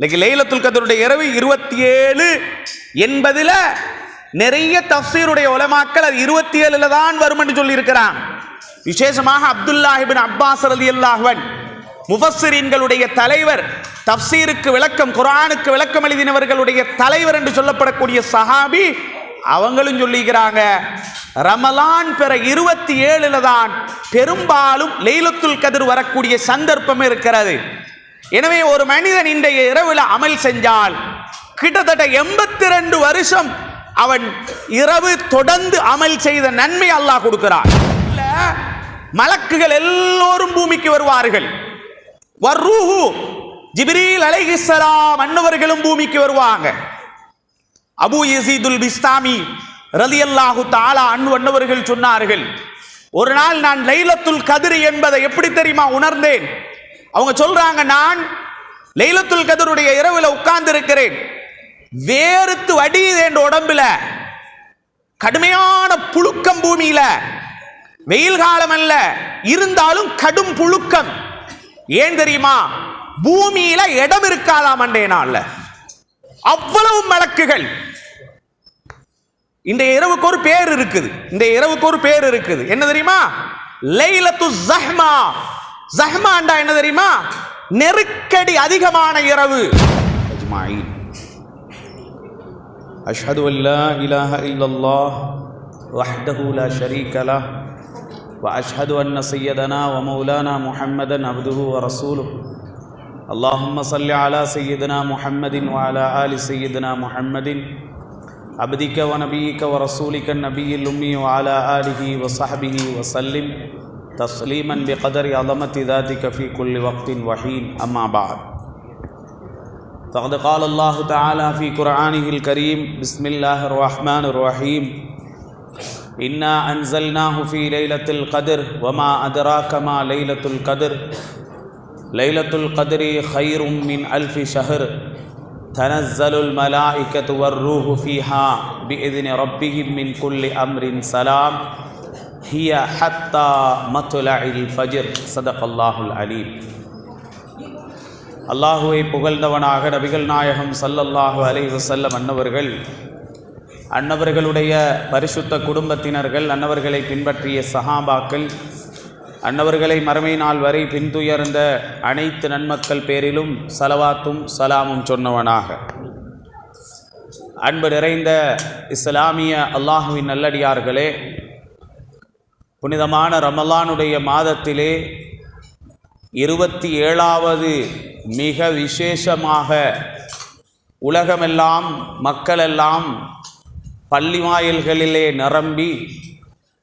இன்னைக்கு லைலத்துல் கதருடைய இரவு இருபத்தி ஏழு என்பதில் நிறைய தஃசீருடைய உலமாக்கள் அது இருபத்தி ஏழுல தான் வரும் என்று சொல்லியிருக்கிறான். விசேஷமாக அப்துல்லாஹிபின் அப்பாஸ் அலி அல்லாஹன் முஃபஸ்ஸிரீன்களுடைய தலைவர் தஃசீருக்கு விளக்கம் குரானுக்கு விளக்கம் எழுதினவர்களுடைய தலைவர் என்று சொல்லப்படக்கூடிய சஹாபி அவங்களும் சொல்லிக்கிறாங்க ரமலான் பிற இருபத்தி ஏழுல தான் பெரும்பாலும் லைலத்துல் கதிர் வரக்கூடிய சந்தர்ப்பம் இருக்கிறது. எனவே ஒரு மனிதன் இன்றைய இரவில் அமல் செஞ்சால் கிட்டத்தட்ட எண்பத்தி ரெண்டு வருஷம் அவன் இரவு தொடர்ந்து அமல் செய்த நன்மை அல்லாஹ் கொடுக்கிறான். மலக்குகள் எல்லோரும் பூமிக்கு வருவார்கள். வர்ரூஹு ஜிபிரீல் அலைஹிஸ்ஸலாம் அன்னவர்களும் பூமிக்கு வருவாங்க. அபு யசீதுல் பிஸ்தாமி ரலியல்லாஹு தாலா அன்னு அன்னவர்கள் சொன்னார்கள் ஒரு நாள் நான் லைலத்துல் கதிர் என்பதை எப்படி தெரியுமா உணர்ந்தேன்? அவங்க சொல்றாங்க நான் லைலத்துல் கதருடைய இரவுல உட்கார்ந்து இருக்கிறேன் வேறுத்து வடியுது என்ற உடம்புல கடுமையான புழுக்கம் பூமியில வெயில் காலம் அல்ல இருந்தாலும் கடும் புழுக்கம். ஏன் தெரியுமா? பூமியில இடம் இருக்காதாம் அன்றைய நாள்ல. அவ்வளவு மலக்குகள். இந்த இரவுக்கு ஒரு பேர் இருக்குது. இந்த இரவுக்கு ஒரு பேர் இருக்குது. என்ன தெரியுமா? லைலத்து ஜஹ்மா. ஜஹ்மாண்டா என்ன தெரியுமா நெருக்கடி அதிகமான இரவு அஜ்மாயின் அஷ்ஹது அல்லா இலாஹ இல்லல்லாஹ் وحده لا شريك له واشهد ان سيدنا ومولانا محمدا عبده ورسوله اللهم صل على سيدنا محمد وعلى ال سيدنا محمد عبدك ونبيك ورسولك النبي الامي وعلى اله وصحبه وسلم تسليما بقدر عظمة ذاتك في كل وقت وحين. أما بعد. فقد قال الله تعالى في قرآنه الكريم بسم الله الرحمن الرحيم. إنا أنزلناه في ليلة القدر وما أدراك ما ليلة القدر. ليلة القدر خير من ألف شهر. تنزل الملائكة والروح فيها بإذن ربهم من كل أمر سلام. ஹியா ஹத்தா மத்துலில் ஃபஜிர் சதக் அல்லாஹுல் அலீம் அல்லாஹுவை புகழ்ந்தவனாக நபிகள் நாயகம் சல்லல்லாஹு அலை வசல்லம் அன்னவர்கள் அன்னவர்களுடைய பரிசுத்த குடும்பத்தினர்கள் அன்னவர்களை பின்பற்றிய சஹாபாக்கள் அன்னவர்களை மறுமை நாள் வரை பின்துயர்ந்த அனைத்து நன்மக்கள் பேரிலும் சலவாத்தும் சலாமும் சொன்னவனாக அன்பு நிறைந்த இஸ்லாமிய அல்லாஹுவின் நல்லடியார்களே புனிதமான ரமலானுடைய மாதத்திலே இருபத்தி ஏழாவது மிக விசேஷமாக உலகமெல்லாம் மக்களெல்லாம் பள்ளி வாயில்களிலே நிரம்பி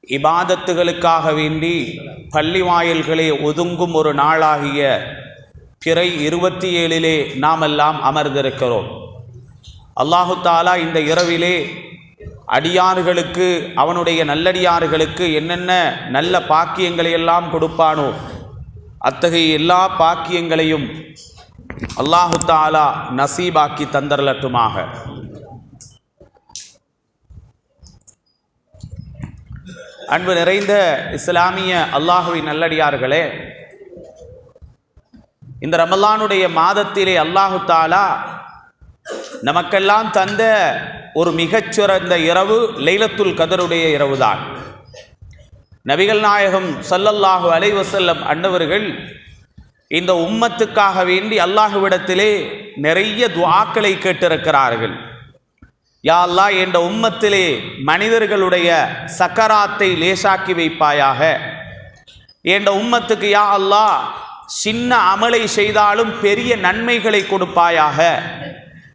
இபாதத்துகளுக்காக வேண்டி பள்ளி வாயில்களே ஒதுங்கும் ஒரு நாளாகிய பிறை இருபத்தி ஏழிலே நாமெல்லாம் அமர்ந்திருக்கிறோம். அல்லாஹு தாலா இந்த இரவிலே அடியார்களுக்கு அவனுடைய நல்லடியார்களுக்கு என்னென்ன நல்ல பாக்கியங்களை எல்லாம் கொடுப்பானோ அத்தகைய எல்லா பாக்கியங்களையும் அல்லாஹு தாலா நசீபாக்கி தந்தரலட்டுமாக. அன்பு நிறைந்த இஸ்லாமிய அல்லாஹுவின் நல்லடியார்களே இந்த ரமலானுடைய மாதத்திலே அல்லாஹு தாலா நமக்கெல்லாம் தந்த ஒரு மிகச்சிறந்த இரவு லைலத்துல் கதருடைய இரவு தான் நபிகள் நாயகம் சல்லல்லாஹு அலைவசல்லம் அன்னவர்கள் இந்த உம்மத்துக்காக வேண்டி அல்லாஹுவிடத்திலே நிறைய துவாக்களை கேட்டிருக்கிறார்கள். யா அல்லா என்ற உம்மத்திலே மனிதர்களுடைய சக்கராத்தை லேசாக்கி வைப்பாயாக. என்ற உம்மத்துக்கு யா அல்லாஹ் சின்ன அமலை செய்தாலும் பெரிய நன்மைகளை கொடுப்பாயாக.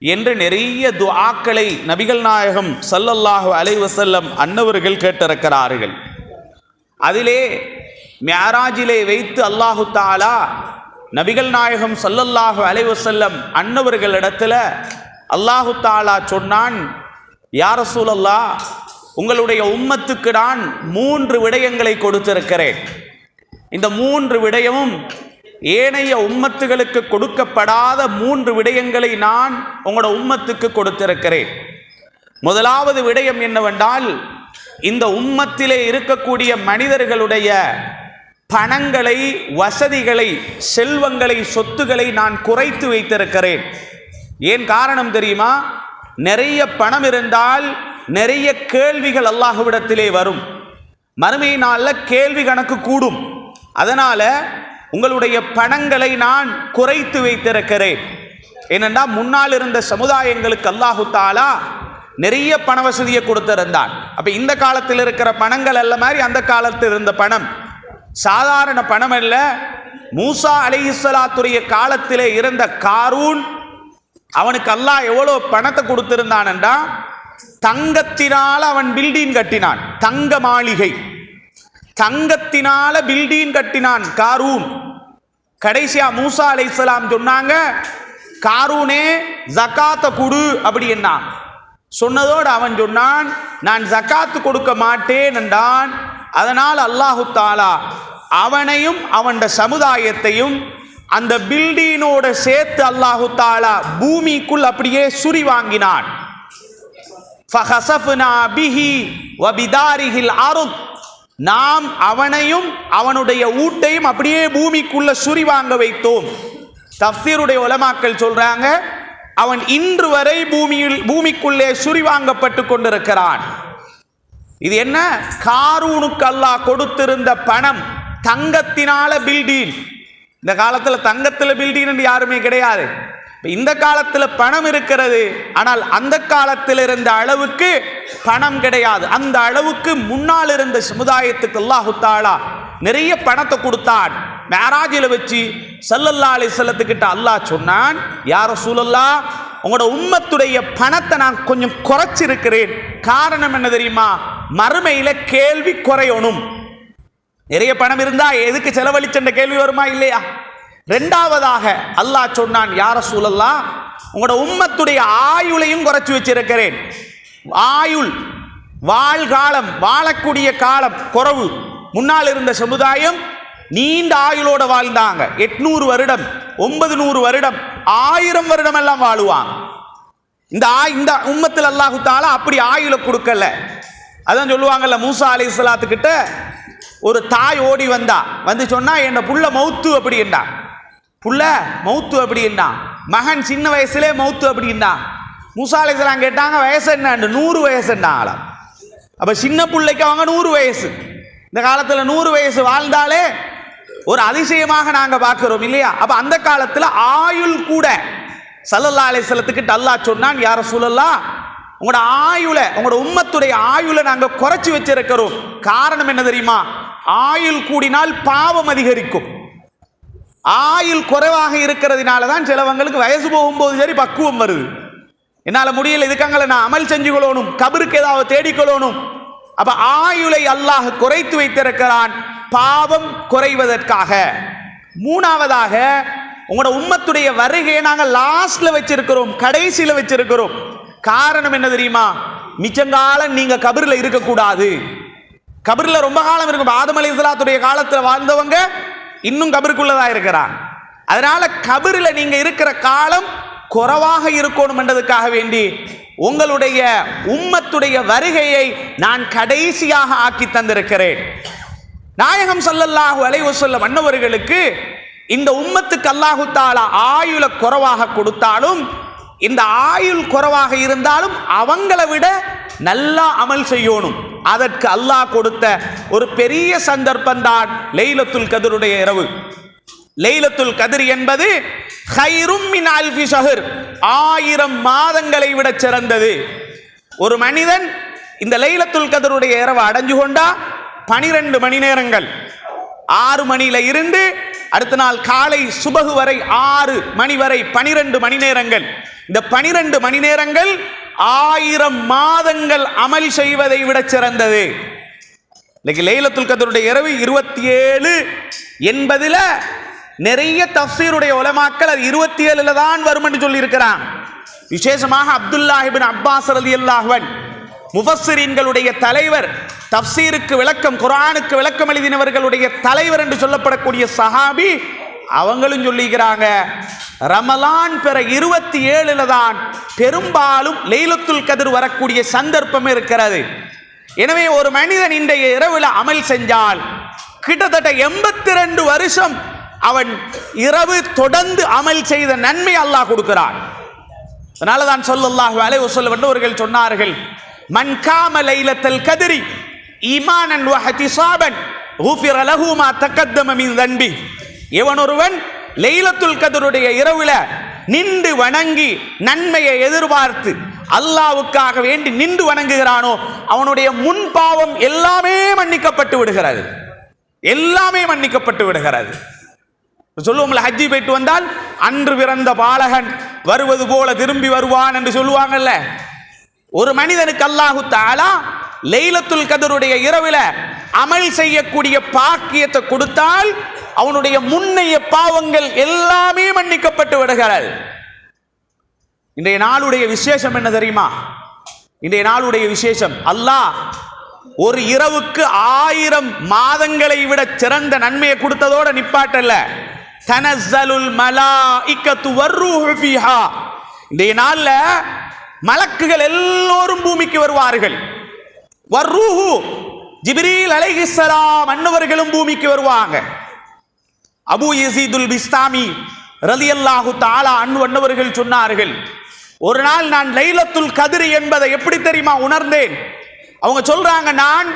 என்று நிறைய துஆக்களை நபிகள் நாயகம் சல்லல்லாஹு அலைவசல்லம் அன்னவர்கள் கேட்டிருக்கிறார்கள். அதிலே மியாராஜிலே வைத்து அல்லாஹு தாலா நபிகள் நாயகம் சல்லல்லாஹு அலைவசல்லம் அன்னவர்களிடத்தில் அல்லாஹு தாலா சொன்னான் யார் சூழல்லா உங்களுடைய உம்மத்துக்கு நான் மூன்று விடயங்களை கொடுத்திருக்கிறேன். இந்த மூன்று விடயமும் ஏனைய உம்மத்துகளுக்கு கொடுக்கப்படாத மூன்று விடயங்களை நான் உங்களோட உம்மத்துக்கு கொடுத்திருக்கிறேன். முதலாவது விடயம் என்னவென்றால் இந்த உம்மத்திலே இருக்கக்கூடிய மனிதர்களுடைய பணங்களை வசதிகளை செல்வங்களை சொத்துக்களை நான் குறைத்து வைத்திருக்கிறேன். ஏன் காரணம் தெரியுமா? நிறைய பணம் இருந்தால் நிறைய கேள்விகள் அல்லாஹுவிடத்திலே வரும். மறுமை நாளில் கேள்வி கணக்கு கூடும். அதனால உங்களுடைய பணங்களை நான் குறைத்து வைத்திருக்கிறேன். ஏனென்றா முன்னால் இருந்த சமுதாயங்களுக்கு அல்லாஹு தாலா நிறைய பண வசதியை கொடுத்திருந்தான். அப்போ இந்த காலத்தில் இருக்கிற பணங்கள் அல்ல மாதிரி அந்த காலத்தில் இருந்த பணம். சாதாரண பணம் அல்ல. மூசா அலைஹிஸ்ஸலாத்துடைய காலத்திலே இருந்த காரூன் அவனுக்கு அல்லாஹ் எவ்வளோ பணத்தை கொடுத்திருந்தான்டா தங்கத்தினால் அவன் பில்டிங் கட்டினான். தங்க மாளிகை. தங்கத்தினால பில்டிங் கட்டினான் காரூன். கடைசியா மூசா அலை இஸ்லாம் சொன்னாங்க காரூனே ஜக்காத்த குடு அப்படி என்ன சொன்னதோடு அவன் சொன்னான் நான் ஜக்காத்து கொடுக்க மாட்டேன் என்றான். அதனால் அல்லாஹு தாலா அவனையும் அவன் சமுதாயத்தையும் அந்த பில்டினோட சேர்த்து அல்லாஹு தாலா பூமிக்குள் அப்படியே சுரி வாங்கினான். ஃபஹசஃப்னா பிஹி வபிதாரிஹில் நாம் அவனையும் அவனுடைய ஊட்டையும் அப்படியே பூமிக்குள்ள சுரிவாங்க வைத்தோம். தப்சீருடைய உலமாக்கள் சொல்றாங்க அவன் இன்று வரை பூமியில் பூமிக்குள்ளே சுரி வாங்கப்பட்டு கொண்டிருக்கிறான். இது என்ன? காரூனுக்கு அல்லாஹ் கொடுத்திருந்த பணம் தங்கத்தினால பில்டிங் இந்த காலத்தில் தங்கத்தில் பில்டிங் யாருமே கிடையாது. இந்த காலத்தில் பணம் இருக்கிறது. ஆனால் அந்த காலத்தில் இருந்த அளவுக்கு பணம் கிடையாது. அந்த அளவுக்கு முன்னால் இருந்த சமுதாயத்துக்கு அல்லாஹு தாலா நிறைய பணத்தை கொடுத்தான். மேராஜில் வச்சு சல்லல்லா அலிசல்லத்துக்கிட்ட அல்லாஹ் சொன்னான் யார சூழல்லா உங்களோட உம்மத்துடைய பணத்தை நான் கொஞ்சம் குறைச்சிருக்கிறேன். காரணம் என்ன தெரியுமா? மறுமையில் கேள்வி குறையணும். நிறைய பணம் இருந்தால் எதுக்கு செலவழிச்சென்ற கேள்வி வருமா இல்லையா? ரெண்டாவதாக அல்லாஹ் சொன்னான் யார சூழல்லா உங்களோட உம்மத்துடைய ஆயுளையும் குறைச்சி வச்சிருக்கிறேன். ஆயுள் வாழ்காலம் வாழக்கூடிய காலம் குறவு. முன்னால் இருந்த சமுதாயம் நீண்ட ஆயுளோட வாழ்ந்தாங்க. எட்நூறு வருடம் ஒன்பது நூறு வருடம் ஆயிரம் வருடம் எல்லாம் வாழுவாங்க. இந்த ஆ இந்த உம்மத்தில் அல்லாஹு தாலா அப்படி ஆயுளை கொடுக்கல. அதான் சொல்லுவாங்கல்ல மூசா அலி இஸ்லாத்துக்கிட்ட ஒரு தாய் ஓடி வந்தா. வந்து சொன்னா என்ன புள்ள மௌத்து அப்படின்னா. புள்ள மௌத்து அப்படின்னா. மகன் சின்ன வயசுலே மௌத்து அப்படின்னா. மூசா கேட்டாங்க வயசு என்ன நூறு வயசுன்னாங்களாம். அப்போ சின்ன பிள்ளைக்கு அவங்க நூறு வயசு. இந்த காலத்தில் நூறு வயசு வாழ்ந்தாலே ஒரு அதிசயமாக நாங்கள் பார்க்குறோம் இல்லையா? அப்போ அந்த காலத்தில் ஆயுள் கூட. சல்லல்லா அலைஹிஸ்ஸலத்துக்கு டல்லா சொன்னான் யார சூழல்லா உங்களோட ஆயுளை உங்களோட உம்மத்துடைய ஆயுளை நாங்கள் குறைச்சி வச்சிருக்கிறோம். காரணம் என்ன தெரியுமா? ஆயுள் கூடினால் பாவம் அதிகரிக்கும். ஆயுள் குறைவாக இருக்கிறதுனால தான் சிலவங்களுக்கு வயசு போகும்போது சரி பக்குவம் வருது. என்னால் முடியல இதுக்காங்கள நான் அமல் செஞ்சு கொள்ளணும் கபருக்கு ஏதாவது தேடிக்கொள்ளணும் அப்ப ஆயுளை அல்லாஹ் குறைத்து வைத்திருக்கிறான் பாவம் குறைவதற்காக. மூணாவதாக உங்களோட உம்மத்துடைய வருகையை நாங்கள் லாஸ்ட்ல வச்சிருக்கிறோம் கடைசியில் வச்சிருக்கிறோம். காரணம் என்ன தெரியுமா? மிச்சங்காலம் நீங்க கபரில் இருக்கக்கூடாது. கபரில் ரொம்ப காலம் இருக்கும். ஆதம் அலி இஸ்லாத்துடைய காலத்தில் வாழ்ந்தவங்க இன்னும் கபருக்குள்ளதா இருக்கிறான் அதனால கபரில் நீங்க இருக்கிற காலம் குறவாக இருக்கணும் என்றதுக்காக வேண்டி உங்களுடைய உம்மத்துடைய வருகையை நான் கடைசியாக ஆக்கி தந்திருக்கிறேன். நாயகம் சொல்லல்லாஹு அலைவு சொல்ல வண்ணவர்களுக்கு இந்த உம்மத்துக்கு அல்லாஹு தாலா ஆயுள குறவாக கொடுத்தாலும் இந்த ஆயுள் குறவாக இருந்தாலும் அவங்கள விட நல்லா அமல் செய்யணும். அதற்கு அல்லாஹ் கொடுத்த ஒரு பெரிய சந்தர்ப்பம் தான் லெய்லத்துல் கதிருடைய இரவு. லெய்லத்துல் கதிர் என்பது ஹைரும் ஆயிரம் மாதங்களை விட சிறந்தது. ஒரு மனிதன் இந்த லைலத்துல் கதருடைய இரவை அடைஞ்சு கொண்டா பனிரெண்டு மணி நேரங்கள். ஆறு மணியில இருந்து அடுத்த நாள் காலை சுபகு வரை ஆறு மணி வரை பனிரெண்டு மணி நேரங்கள். இந்த பனிரெண்டு மணி நேரங்கள் ஆயிரம் மாதங்கள் அமல் செய்வதை விட சிறந்தது. இன்னைக்கு லைலத்துல் கதருடைய இரவு இருபத்தி ஏழு என்பதில் நிறைய தஃசீருடைய உலமாக்கள் அது இருபத்தி ஏழுல தான் வரும் என்று சொல்லியிருக்கிறான் விசேஷமாக அப்துல்லாஹிபின் அப்பாஸ் அலி அல்லாஹன் முஃபஸ்ஸிரீன்களுடைய தலைவர் தஃசீருக்கு விளக்கம் குரானுக்கு விளக்கம் எழுதினவர்களுடைய தலைவர் என்று சொல்லப்படக்கூடிய சஹாபி அவங்களும் சொல்லிக்கிறாங்க ரமலான் பிற இருபத்தி ஏழுல தான் பெரும்பாலும் லைலத்துல் கதிர் வரக்கூடிய சந்தர்ப்பம் இருக்கிறது. எனவே ஒரு மனிதன் இன்றைய இரவில் அமல் செஞ்சால் கிட்டத்தட்ட எண்பத்தி ரெண்டு வருஷம் அவன் இரவு தொடர்ந்து அமல் செய்த நன்மை அல்லாஹ் கொடுக்கிறான். அதனால தான் சொல்லல்லாஹ் வேலை சொல்ல என்பவர்கள் சொன்னார்கள் மன்காம லைலத்தல் கதிரி ஈமானன் வஹதி சாபன் ஊஃபிர லஹு மா தன்பி. இவன் ஒருவன் லெய்லத்துல் கதருடைய இரவுல நின்று வணங்கி நன்மையை எதிர்பார்த்து அல்லாவுக்காக வேண்டி நின்று வணங்குகிறானோ அவனுடைய முன் பாவம் எல்லாமே மன்னிக்கப்பட்டு விடுகிறது. எல்லாமே மன்னிக்கப்பட்டு விடுகிறது. சொல்லுவோம்ல ஹஜ்ஜி போயிட்டு வந்தால் அன்று பிறந்த பாலகன் வருவது போல திரும்பி வருவான் என்று சொல்லுவாங்கல்ல. ஒரு மனிதனுக்கு அல்லாஹு தாலா லெய்லத்துல் கதருடைய இரவில அமல் செய்யக்கூடிய பாக்கியத்தை கொடுத்தால் அவனுடைய முன்னைய பாவங்கள் எல்லாமே மன்னிக்கப்பட்டு விடுகிறாள். இன்றைய நாளுடைய விசேஷம் என்ன தெரியுமா? இன்றைய நாளுடைய விசேஷம். அல்லாஹ் ஒரு இரவுக்கு ஆயிரம் மாதங்களை விட சிறந்த நன்மையை கொடுத்ததோட நிப்பாட்டல்ல. தனசலுல் மலா இக்கத்து ஃபீஹா. இன்றைய நாளில் மலக்குகள் எல்லோரும் பூமிக்கு வருவார்கள். வர்ரூஹு ஜிபிரீல் அலைஹிஸ்ஸலாம் அன்னவர்களும் பூமிக்கு வருவாங்க. அபு யசீதுல் பிஸ்தாமி ரலியல்லாஹு தாலா அன் வண்ணவர்கள் சொன்னார்கள் ஒரு நாள் நான் லைலத்துல் கதிர் என்பதை எப்படி தெரியுமா உணர்ந்தேன்? அவங்க சொல்றாங்க நான்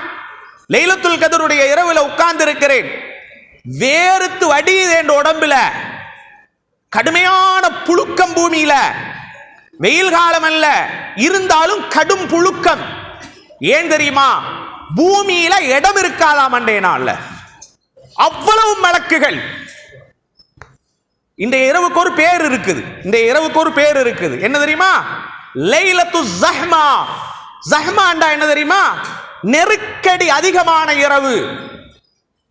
லைலத்துல் கதிருடைய இரவுல உட்கார்ந்து இருக்கிறேன் வேறுத்து வடியுது என்ற உடம்புல. கடுமையான புழுக்கம் பூமியில. வெயில் காலம் அல்ல இருந்தாலும் கடும் புழுக்கம். ஏன் தெரியுமா? பூமியில இடம் இருக்காதாம் அன்றைய நாள்ல. அவ்வளவு மலக்குகள். இந்த இரவுக்கு ஒரு பேர் இருக்குது. இந்த இரவுக்கு ஒரு பேர் இருக்குது. என்ன தெரியுமா? லைலத்து ஜஹ்மா. ஜஹ்மாண்டா என்ன தெரியுமா? நெருக்கடி அதிகமான இரவு.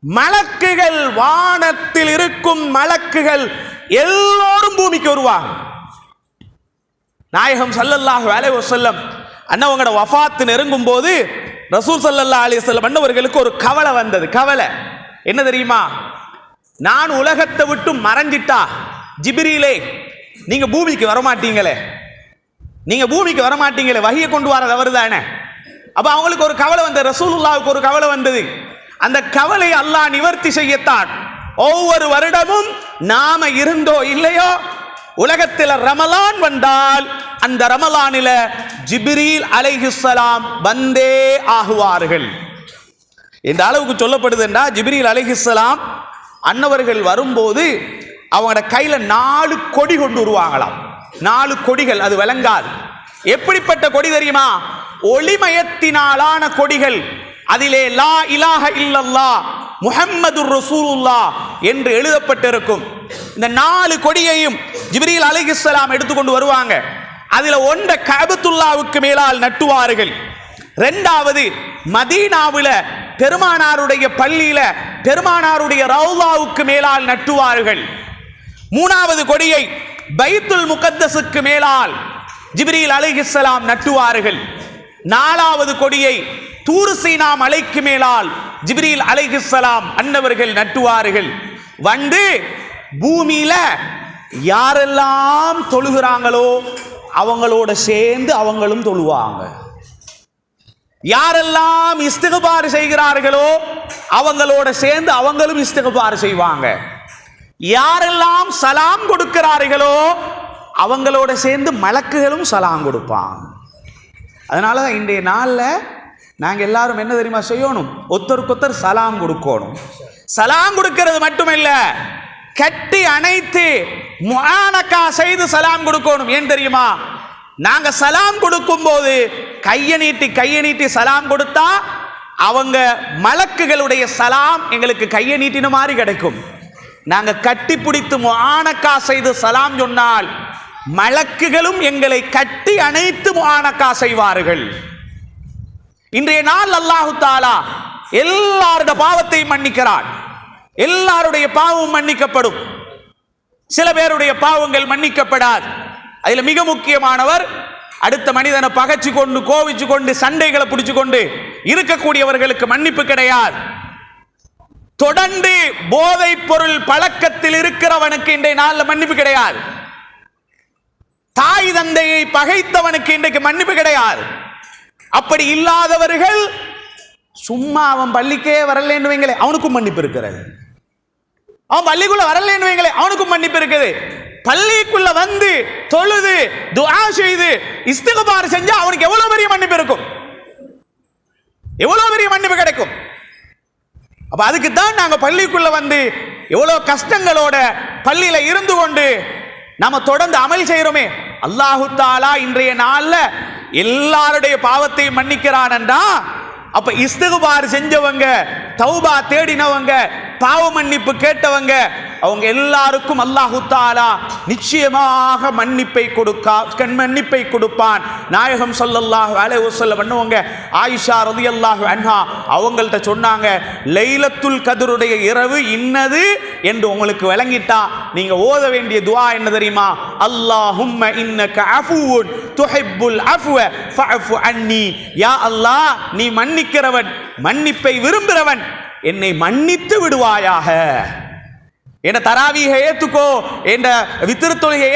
மலக்குகள் வானத்தில் இருக்கும் மலக்குகள் எல்லோரும் பூமிக்கு வருவாங்க. நாயகம் ஸல்லல்லாஹு செல்லம் அண்ணா அண்ணவங்களோட வஃபாத்து நெருங்கும் போது ரசூல் சல்லல்லா அலி செல்லம் அண்ணவர்களுக்கு ஒரு கவலை வந்தது. கவலை. என்ன தெரியுமா? நான் உலகத்தை விட்டு மறைஞ்சிட்டா ஜிபிரியிலே நீங்க பூமிக்கு வரமாட்டீங்களே. நீங்க பூமிக்கு வரமாட்டீங்களே வகையை கொண்டு வர தவறு தானே அப்ப அவங்களுக்கு ஒரு கவலை வந்தது ரசூலுல்லாவுக்கு ஒரு கவலை வந்தது. அந்த கவலை அல்லாஹ் நிவர்த்தி செய்யத்தான். ஒவ்வொரு வருடமும் நாம இருந்தோ இல்லையோ உலகத்தில் ரமலான் வந்தால் அந்த ரமலானில ஜிபிரில் அலைஹிஸ்ஸலாம் வந்தே ஆகுவார்கள். இந்த அளவுக்கு சொல்லப்படுதுன்னா ஜிப்ரீல் அலிஹிஸ்லாம் அன்னவர்கள் வரும்போது அவங்களோட கையில் நாலு கொடி கொண்டு வருவாங்களாம் நாலு கொடிகள் அது விளங்காது. எப்படிப்பட்ட கொடி தெரியுமா? ஒளிமயத்தினாலான கொடிகள். அதிலே லா இலாஹ இல்லல்லா முஹம்மது ரசூலுல்லா என்று எழுதப்பட்டிருக்கும். இந்த நாலு கொடியையும் ஜிப்ரீல் அலிஹிஸ்லாம் எடுத்துக்கொண்டு வருவாங்க. அதில் ஒன்றை கபத்துல்லாவுக்கு மேலால் நட்டுவார்கள். ரெண்டாவது மதீனாவில் பெருமானாருடைய பள்ளியில பெருமானாருடைய ரவுலாவுக்கு மேலால் நட்டுவார்கள். மூணாவது கொடியை பைத்துல் முகத்தஸுக்கு மேலால் ஜிப்ரீல் அலைஹிஸ்ஸலாம் நட்டுவார்கள். நாலாவது கொடியை தூர் அலைக்கு மேலால் ஜிப்ரீல் அலைஹிஸ்ஸலாம் அன்னவர்கள் நட்டுவார்கள். வந்து பூமியில யாரெல்லாம் தொழுகிறாங்களோ அவங்களோட சேர்ந்து அவங்களும் தொழுவாங்க. யாரெல்லாம் இஸ்திகபார் செய்கிறார்களோ அவங்களோட சேர்ந்து அவங்களும் இஸ்திகபார் செய்வாங்க. யாரெல்லாம் சலாம் கொடுக்கிறார்களோ அவங்களோட சேர்ந்து மலக்குகளும் சலாம் கொடுப்பாங்க. அதனால தான் இன்றைய நாளில் நாங்கள் எல்லாரும் என்ன தெரியுமா செய்யணும்? ஒத்தருக்கொத்தர் சலாம் கொடுக்கணும். சலாம் கொடுக்கிறது மட்டுமில்ல கட்டி அணைத்து முஆனக்கா செய்து சலாம் கொடுக்கணும். ஏன் தெரியுமா? நாங்க சலாம் கொடுக்கும் போது கையை நீட்டி கையை நீட்டி சலாம் கொடுத்தா அவங்க மலக்குகளுடைய சலாம் எங்களுக்கு கையை நீட்டின மாதிரி கிடைக்கும். நாங்க கட்டி பிடித்து முஆனக்கா செய்து சலாம் சொன்னால் மலக்குகளும் எங்களை கட்டி அணைத்து முஆனக்கா செய்வார்கள். இன்றைய நாள் அல்லாஹு தாலா எல்லாரோட பாவத்தையும் மன்னிக்கிறான். எல்லாருடைய பாவமும் மன்னிக்கப்படும். சில பேருடைய பாவங்கள் மன்னிக்கப்படாது. அதுல மிக முக்கியமானவர் அடுத்த மனிதனை பகைச்சு கொண்டு கோவிச்சு கொண்டு சண்டைகளை பிடிச்சு கொண்டு இருக்கக்கூடியவர்களுக்கு மன்னிப்பு கிடையாது. தொடர்ந்து போதைப் பொருள் பழக்கத்தில் இருக்கிறவனுக்கு இன்றைய நாளில் மன்னிப்பு கிடையாது. தாய் தந்தையை பகைத்தவனுக்கு இன்றைக்கு மன்னிப்பு கிடையாது. அப்படி இல்லாதவர்கள் சும்மா அவன் பள்ளிக்கே வரலன்னு வைங்களே அவனுக்கும் மன்னிப்பு இருக்கிறது. அவன் பள்ளிக்குள்ள வரலன்னு வைங்களே அவனுக்கும் மன்னிப்பு இருக்குது. பள்ளிக்குள்ள வந்து தொழுது துஆ செய்து இஸ்திகபார் செஞ்சா அவனுக்கு எவ்வளவு பெரிய மன்னிப்பு இருக்கும்? எவ்வளவு பெரிய மன்னிப்பு கிடைக்கும்? அப்ப அதுக்கு தான் நாங்க பள்ளிக்குள்ள வந்து எவ்வளவு கஷ்டங்களோட பள்ளியில இருந்து கொண்டு நாம தொடர்ந்து அமல் செய்யறோமே அல்லாஹு தாலா இன்றைய நாள்ல எல்லாருடைய பாவத்தையும் மன்னிக்கிறான் என்றா அப்ப இஸ்திகுபார் செஞ்சவங்க தௌபா தேடினவங்க பாவ மன்னிப்பு கேட்டவங்க அவங்க எல்லாருக்கும் அல்லாஹு தாலா நிச்சயமாக மன்னிப்பை கொடுக்கா கண் மன்னிப்பை கொடுப்பான். நாயகம் சொல்லல்லாஹ் அலைஹி வஸல்லம் பண்ணுவாங்க. ஆயிஷா அல்லாஹ் அன்ஹா அவங்கள்ட்ட சொன்னாங்க லைலத்துல் கதருடைய இரவு இன்னது? என்று உங்களுக்கு விளங்கிட்டா நீங்க ஓத வேண்டிய துவா என்ன தெரியுமா? அல்லாஹும்ம இன்னக அஃபுவுன் துஹிப்புல் அஃப்வ ஃபஅஃபு அன்னி. யா அல்லாஹ் நீ மன்னிக்கிறவன் மன்னிப்பை விரும்புகிறவன் என்னை மன்னித்து விடுவாயாக. என்ற தராவியை ஏத்துக்கோ என்ற வித்திரு தொழுகை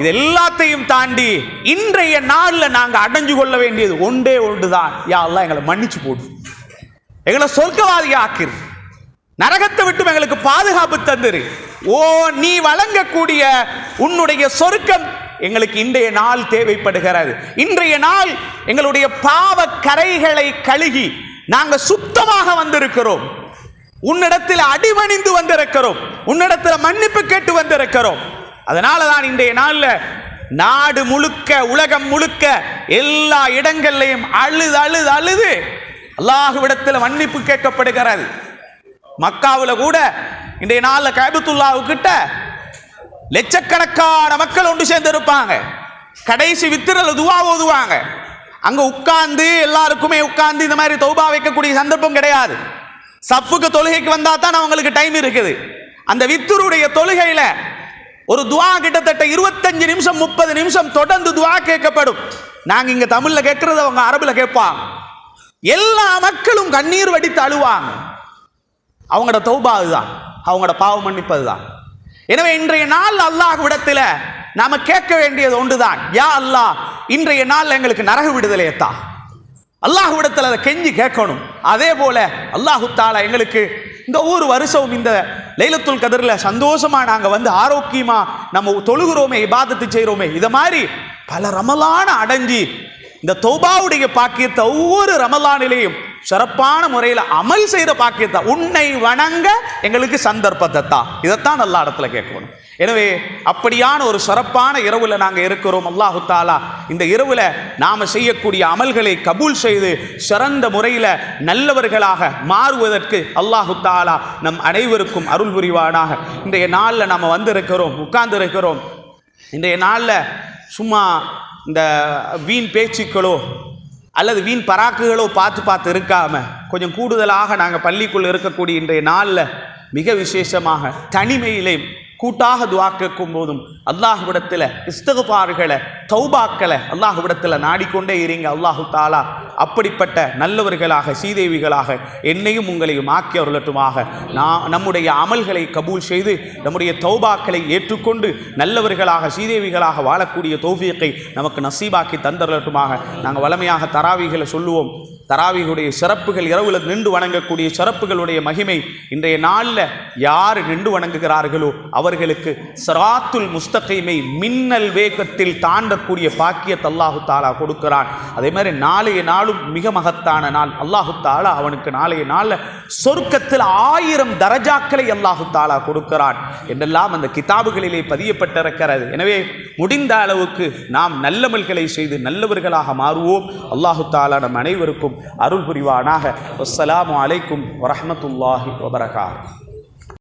இது எல்லாத்தையும் தாண்டி இன்றைய நாளில் நாங்கள் அடைஞ்சு கொள்ள வேண்டியது ஒன்றே ஒன்றுதான். யா எல்லாம் எங்களை மன்னிச்சு போடு. எங்களை சொர்க்கவாதி ஆக்கிரு நரகத்தை விட்டு எங்களுக்கு பாதுகாப்பு தந்துரு. ஓ நீ வழங்கக்கூடிய உன்னுடைய சொர்க்கம் எங்களுக்கு இன்றைய நாள் தேவைப்படுகிறது. இன்றைய நாள் எங்களுடைய பாவ கரைகளை கழுகி நாங்கள் சுத்தமாக வந்திருக்கிறோம். உன்னிடத்தில் அடிவணிந்து வந்திருக்கிறோம். உன்னிடத்தில் மன்னிப்பு கேட்டு வந்திருக்கிறோம். அதனால தான் இன்றைய நாளில் நாடு முழுக்க உலகம் முழுக்க எல்லா இடங்கள்லையும் அழுது அழுது அழுது அல்லாஹுவிடத்தில் மன்னிப்பு கேட்கப்படுகிறது. மக்காவில் கூட இன்றைய நாளில் கைபுத்துல்லாவுக்கிட்ட லட்சக்கணக்கான மக்கள் ஒன்று சேர்ந்து இருப்பாங்க கடைசி வித்திரல துவா ஓதுவாங்க. அங்கே உட்கார்ந்து எல்லாருக்குமே உட்கார்ந்து இந்த மாதிரி தௌபா வைக்கக்கூடிய சந்தர்ப்பம் கிடையாது. சப்புக்கு தொழுகைக்கு வந்தா தான் அவங்களுக்கு டைம் இருக்குது. அந்த வித்துருடைய தொழுகையில ஒரு துவா கிட்டத்தட்ட இருபத்தஞ்சு நிமிஷம் முப்பது நிமிஷம் தொடர்ந்து துவா கேட்கப்படும். நாங்க இங்க தமிழ்ல கேட்கறது அவங்க அரபுல கேட்பாங்க. எல்லா மக்களும் கண்ணீர் வடித்து அழுவாங்க. அவங்களோட தௌபா அதுதான். அவங்களோட பாவம் மன்னிப்பது தான் எனவே இன்றைய நாள் அல்லாஹ் விடத்தில் நாம கேட்க வேண்டியது ஒன்றுதான். யா அல்லாஹ் இன்றைய நாள் எங்களுக்கு நரக விடுதலையத்தா. அல்லாஹுவிடத்தில் அதை கெஞ்சி கேட்கணும். அதே போல அல்லாஹு தாலா எங்களுக்கு இந்த ஒவ்வொரு வருஷம் இந்த லைலத்துல் கதரில் சந்தோஷமா நாங்கள் வந்து ஆரோக்கியமா நம்ம தொழுகிறோமே இபாதத்து செய்கிறோமே. இதை மாதிரி பல ரமலான அடைஞ்சி இந்த தௌபாவுடைய பாக்கியத்தை ஒவ்வொரு ரமலானிலையும் சிறப்பான முறையில் அமல் செய்கிற பாக்கியத்தை உன்னை வணங்க எங்களுக்கு சந்தர்ப்பத்தை தான் இதைத்தான் நல்ல இடத்துல கேட்கணும். எனவே அப்படியான ஒரு சிறப்பான இரவில் நாங்கள் இருக்கிறோம். அல்லாஹு தாலா இந்த இரவில் நாம் செய்யக்கூடிய அமல்களை கபூல் செய்து சிறந்த முறையில் நல்லவர்களாக மாறுவதற்கு அல்லாஹு தாலா நம் அனைவருக்கும் அருள் புரிவானாக. இன்றைய நாளில் நாம் வந்திருக்கிறோம் உட்கார்ந்து இருக்கிறோம் இன்றைய நாளில் சும்மா இந்த வீண் பேச்சுக்களோ அல்லது வீண் பராக்குகளோ பார்த்து பார்த்து இருக்காமல் கொஞ்சம் கூடுதலாக நாங்கள் பள்ளிக்குள் இருக்கக்கூடிய இன்றைய நாளில் மிக விசேஷமாக தனிமையிலே கூட்டாக துவா கேட்கும் போதும் அல்லாஹுவிடத்தில் இஸ்தகுபார்களை தௌபாக்களை அல்லாஹுவிடத்தில் நாடிக்கொண்டே இருங்க. அல்லாஹு தாலா அப்படிப்பட்ட நல்லவர்களாக சீதேவிகளாக என்னையும் உங்களையும் ஆக்கி அருளட்டுமாக. நான் நம்முடைய அமல்களை கபூல் செய்து நம்முடைய தௌபாக்களை ஏற்றுக்கொண்டு நல்லவர்களாக சீதேவிகளாக வாழக்கூடிய தௌஃபியத்தை நமக்கு நசீபாக்கி தந்தருளட்டுமாக நாங்கள் வளமையாக தராவிகளை சொல்லுவோம். தராவிகளுடைய சிறப்புகள் இரவுல நின்று வணங்கக்கூடிய சிறப்புகளுடைய மகிமை இன்றைய நாளில் யார் நின்று வணங்குகிறார்களோ அவர் அவர்களுக்கு சராத்துல் முஸ்தகைமை மின்னல் வேகத்தில் தாண்டக்கூடிய பாக்கியத்தை அல்லாஹு தாலா கொடுக்கிறான். அதே மாதிரி நாளைய நாளும் மிக மகத்தான நாள். அல்லாஹு தாலா அவனுக்கு நாளைய நாளில் சொர்க்கத்தில் ஆயிரம் தரஜாக்களை அல்லாஹு தாலா கொடுக்கிறான். என்றெல்லாம் அந்த கிதாபுகளிலே பதியப்பட்டிருக்கிறது. எனவே முடிந்த அளவுக்கு நாம் நல்லமல்களை செய்து நல்லவர்களாக மாறுவோம். அல்லாஹு தாலா நம் அனைவருக்கும் அருள் புரிவானாக. அஸ்லாம் அலைக்கும் வரமத்துல்லாஹி வபரகாத்.